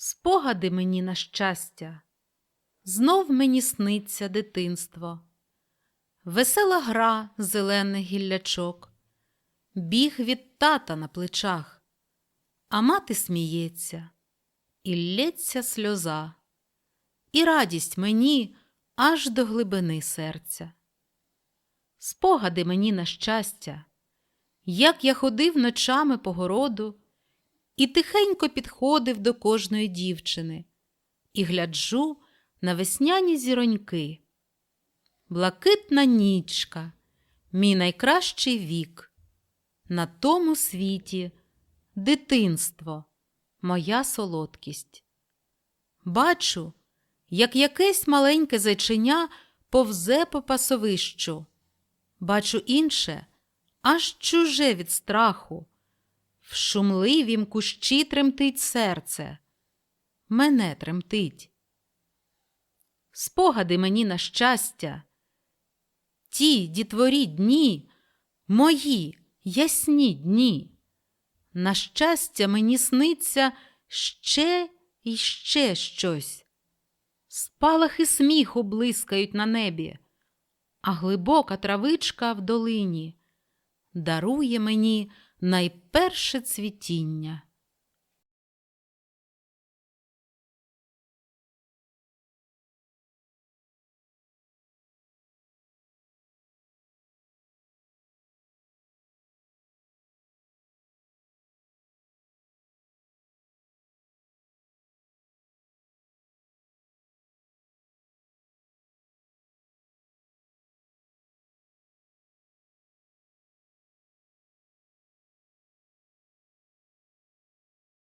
Спогади мені на щастя, знов мені сниться дитинство, весела гра зелених гіллячок, біг від тата на плечах, а мати сміється, і лється сльоза, і радість мені аж до глибини серця. Спогади мені на щастя, як я ходив ночами по городу і тихенько підходив до кожної дівчини і гляджу на весняні зіроньки. Блакитна нічка, мій найкращий вік. На тому світі дитинство, моя солодкість. Бачу, як якесь маленьке зайченя повзе по пасовищу. Бачу інше, аж чуже від страху. В шумливім кущі тремтить серце. Мене тремтить. Спогади мені на щастя. Ті дітворі дні, мої ясні дні. На щастя, мені сниться ще і ще щось. Спалахи сміху блискають на небі, а глибока травичка в долині дарує мені найперше цвітіння.